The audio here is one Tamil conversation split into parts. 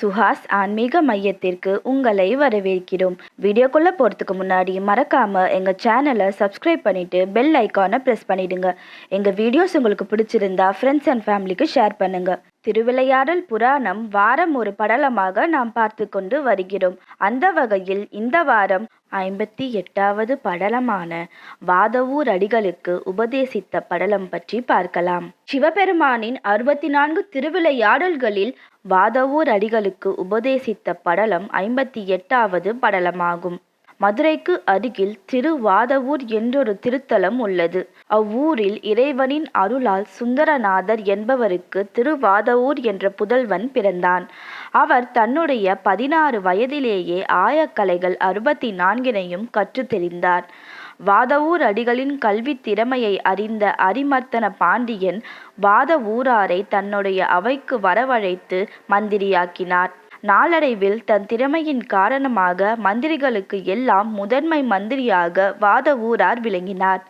சுஹாஸ் ஆன்மீக மையத்திற்கு உங்களை வரவேற்கிறோம். வீடியோக்குள்ளே போகிறதுக்கு முன்னாடி மறக்காமல் எங்கள் சேனலை சப்ஸ்கிரைப் பண்ணிவிட்டு பெல் ஐக்கானை ப்ரெஸ் பண்ணிடுங்க. எங்கள் வீடியோஸ் உங்களுக்கு பிடிச்சிருந்தா ஃப்ரெண்ட்ஸ் அண்ட் ஃபேமிலிக்கு ஷேர் பண்ணுங்கள் திருவிளையாடல் புராணம் வாரம் ஒரு படலமாக நாம் பார்த்து கொண்டு வருகிறோம். அந்த வகையில் இந்த வாரம் ஐம்பத்தி எட்டாவது படலமான வாதவூர் அடிகளுக்கு உபதேசித்த படலம் பற்றி பார்க்கலாம். சிவபெருமானின் அறுபத்தி நான்கு திருவிளையாடல்களில் வாதவூர் அடிகளுக்கு உபதேசித்த படலம் ஐம்பத்தி எட்டாவது படலமாகும். மதுரைக்கு அருகில் திருவாதவூர் என்றொரு திருத்தலம் உள்ளது. அவ்வூரில் இறைவனின் அருளால் சுந்தரநாதர் என்பவருக்கு திருவாதவூர் என்ற புதல்வன் பிறந்தான். அவர் தன்னுடைய பதினாறு வயதிலேயே ஆயக்கலைகள் அறுபத்தி நான்கினையும் கற்று தெரிந்தார் வாதவூர் அடிகளின் கல்வி திறமையை அறிந்த அரிமர்த்தன பாண்டியன் வாதவூராரை தன்னுடைய அவைக்கு வரவழைத்து மந்திரியாக்கினார். நாளடைவில் தன் திறமையின் காரணமாக மந்திரிகளுக்கு எல்லாம் முதன்மை மந்திரியாக வாதவூரார் விளங்கினார்.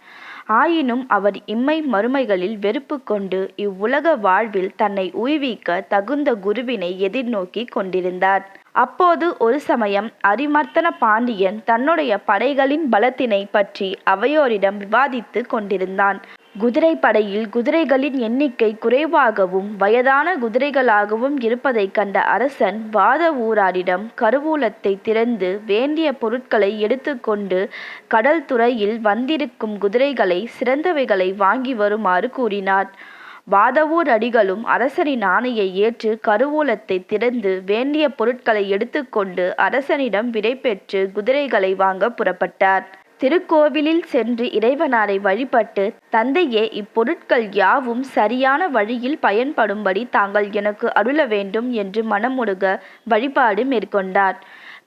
ஆயினும் அவர் இம்மை மறுமைகளில் வெறுப்பு கொண்டு இவ்வுலக வாழ்வில் தன்னை உய்விக்க தகுந்த குருவினை எதிர்நோக்கி கொண்டிருந்தார். அப்போது ஒரு சமயம் அரிமர்த்தன பாண்டியன் தன்னுடைய படைகளின் பலத்தினை பற்றி அவையோரிடம் விவாதித்து கொண்டிருந்தான். குதிரை படையில் குதிரைகளின் எண்ணிக்கை குறைவாகவும் வயதான குதிரைகளாகவும் இருப்பதைக் கண்ட அரசன் வாத ஊராரிடம் கருவூலத்தை திறந்து வேண்டிய பொருட்களை எடுத்துக்கொண்டு கடல் துறையில் வந்திருக்கும் குதிரைகளை சிறந்தவைகளை வாங்கி வருமாறு கூறினார். வாதவூர் அடிகளும் அரசனின் ஆணையை ஏற்று கருவூலத்தை திறந்து வேண்டிய பொருட்களை எடுத்துக்கொண்டு அரசனிடம் விடைபெற்று குதிரைகளை வாங்க புறப்பட்டார். திருக்கோவிலில் சென்று இறைவனாரை வழிபட்டு தந்தையே இப்பொருட்கள் யாவும் சரியான வழியில் பயன்படும்படி தாங்கள் எனக்கு அருள வேண்டும் என்று மனமுருக வழிபாடு மேற்கொண்டார்.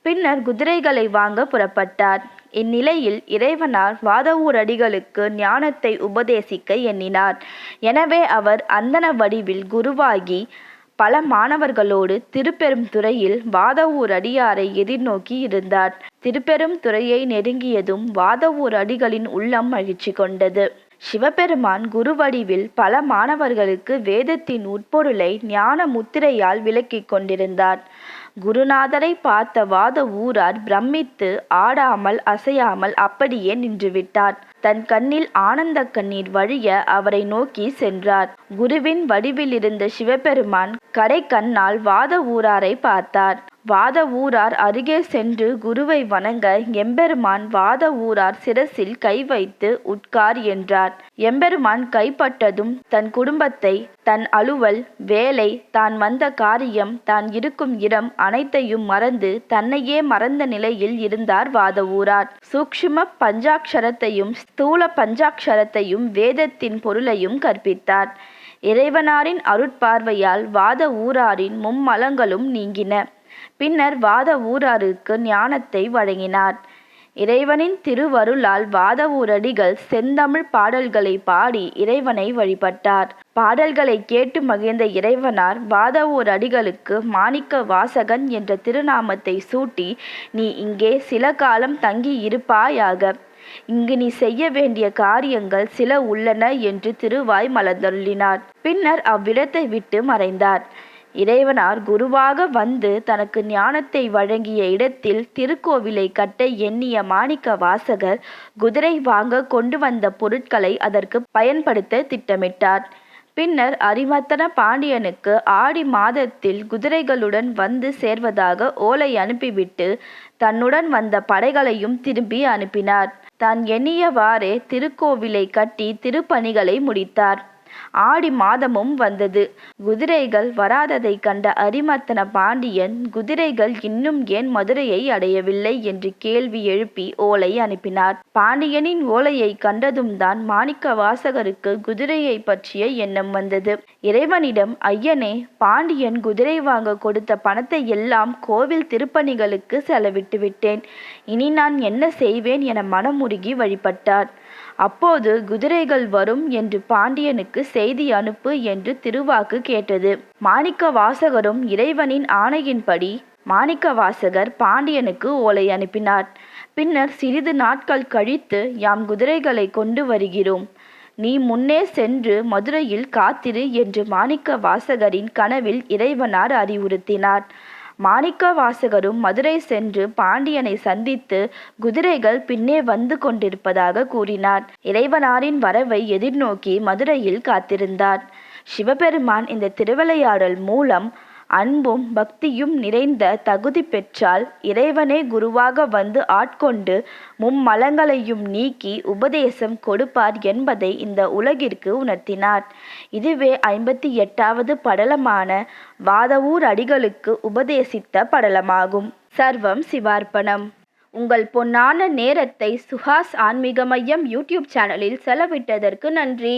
பின்னர் குதிரைகளை வாங்க புறப்பட்டார். இந்நிலையில் இறைவனார் வாதவூரடிகளுக்கு ஞானத்தை உபதேசிக்க எண்ணினார். எனவே அவர் அந்தன வடிவில் குருவாகி பல மாணவர்களோடு திருப்பெரும் துறையில் வாதவூர் அடியாரை எதிர்நோக்கி இருந்தார். திருப்பெரும் துறையை நெருங்கியதும் வாதவூர் அடிகளின் உள்ளம் மகிழ்ச்சி கொண்டது. சிவபெருமான் குருவடிவில் பல மாணவர்களுக்கு வேதத்தின் உட்பொருளை ஞான முத்திரையால் விளக்கிக் கொண்டிருந்தார். குருநாதரை பார்த்த வாத ஊரார் பிரமித்து ஆடாமல் அசையாமல் அப்படியே நின்றுவிட்டார். தன் கண்ணில் ஆனந்த கண்ணீர் வழிய அவரை நோக்கி சென்றார். குருவின் வடிவில் இருந்த சிவபெருமான் கடை கண்ணால் வாத ஊராரை பார்த்தார். வாத ஊரார் அருகே சென்று குருவை வணங்க எம்பெருமான் வாத ஊரார் சிரசில் கை வைத்து உட்கார் என்றார். எம்பெருமான் கைப்பட்டதும் தன் குடும்பத்தை தன் அலுவல் வேலை தான் வந்த காரியம் தான் இருக்கும் இடம் அனைத்தையும் மறந்து தன்னையே மறந்த நிலையில் இருந்தார் வாத ஊரார் சூக்ஷ்ம பஞ்சாட்சரத்தையும் ஸ்தூல பஞ்சாட்சரத்தையும் வேதத்தின் பொருளையும் கற்பித்தார். இறைவனாரின் அருட்பார்வையால் வாத ஊராரின் மும்மலங்களும் நீங்கின. பின்னர் வாத ஊராருக்கு ஞானத்தை வழங்கினார். இறைவனின் திருவருளால் வாதவூரடிகள் செந்தமிழ் பாடல்களை பாடி இறைவனை வழிபட்டார். பாடல்களை கேட்டு மகிழ்ந்த இறைவனார் வாதவூர் அடிகளுக்கு மாணிக்க வாசகன் என்ற திருநாமத்தை சூட்டி நீ இங்கே சில காலம் தங்கி இருப்பாயாக. இங்கு நீ செய்ய வேண்டிய காரியங்கள் சில உள்ளன என்று திருவாய் மலர்ந்தொள்ளினார் பின்னர் அவ்விடத்தை விட்டு மறைந்தார். இறைவனார் குருவாக வந்து தனக்கு ஞானத்தை வழங்கிய இடத்தில் திருக்கோவிலை கட்ட எண்ணிய மாணிக்க வாசகர் குதிரை வாங்க கொண்டு வந்த பொருட்களை அதற்கு பயன்படுத்த திட்டமிட்டார். பின்னர் அரிமத்தன பாண்டியனுக்கு ஆடி மாதத்தில் குதிரைகளுடன் வந்து சேர்வதாக ஓலை அனுப்பிவிட்டு தன்னுடன் வந்த படைகளையும் திரும்பி அனுப்பினார். தான் எண்ணியவாறே திருக்கோவிலை கட்டி திருப்பணிகளை முடித்தார். ஆடி மாதமும் வந்தது. குதிரைகள் வராததைக் கண்ட அரிமர்த்தன பாண்டியன் குதிரைகள் இன்னும் ஏன் மதுரையை அடையவில்லை என்று கேள்வி எழுப்பி ஓலை அனுப்பினார். பாண்டியனின் ஓலையை கண்டதும் தான் மாணிக்க வாசகருக்கு குதிரையை பற்றிய எண்ணம் வந்தது. இறைவனிடம் ஐயனே பாண்டியன் குதிரை வாங்க கொடுத்த பணத்தை எல்லாம் கோவில் திருப்பணிகளுக்கு செலவிட்டு விட்டேன். இனி நான் என்ன செய்வேன் என மனமுருகி வழிபட்டார். அப்போது குதிரைகள் வரும் என்று பாண்டியனுக்கு செய்தி அனுப்பு என்று திருவாக்கு கேட்டது. மாணிக்க வாசகரும் இறைவனின் ஆணையின்படி மாணிக்க வாசகர் பாண்டியனுக்கு ஓலை அனுப்பினார். பின்னர் சிறிது நாட்கள் கழித்து யாம் குதிரைகளை கொண்டு வருகிறோம். நீ முன்னே சென்று மதுரையில் காத்திரு என்று மாணிக்க வாசகரின் கனவில் இறைவனார் அறிவுறுத்தினார். மாணிக்க வாசகரும் மதுரை சென்று பாண்டியனை சந்தித்து குதிரைகள் பின்னே வந்து கொண்டிருப்பதாக கூறினார். இறைவனாரின் வரவை எதிர்நோக்கி மதுரையில் காத்திருந்தார். சிவபெருமான் இந்த திருவிளையாடல் மூலம் அன்பும் பக்தியும் நிறைந்த தகுதி பெற்றால் இறைவனே குருவாக வந்து ஆட்கொண்டு மும்மலங்களையும் நீக்கி உபதேசம் கொடுப்பார் என்பதை இந்த உலகிற்கு உணர்த்தினார். இதுவே ஐம்பத்தி எட்டாவது படலமான வாதவூர் அடிகளுக்கு உபதேசித்த படலமாகும். சர்வம் சிவார்ப்பணம். உங்கள் பொன்னான நேரத்தை சுஹாஸ் ஆன்மீக மையம் யூடியூப் சேனலில் செலவிட்டதற்கு நன்றி.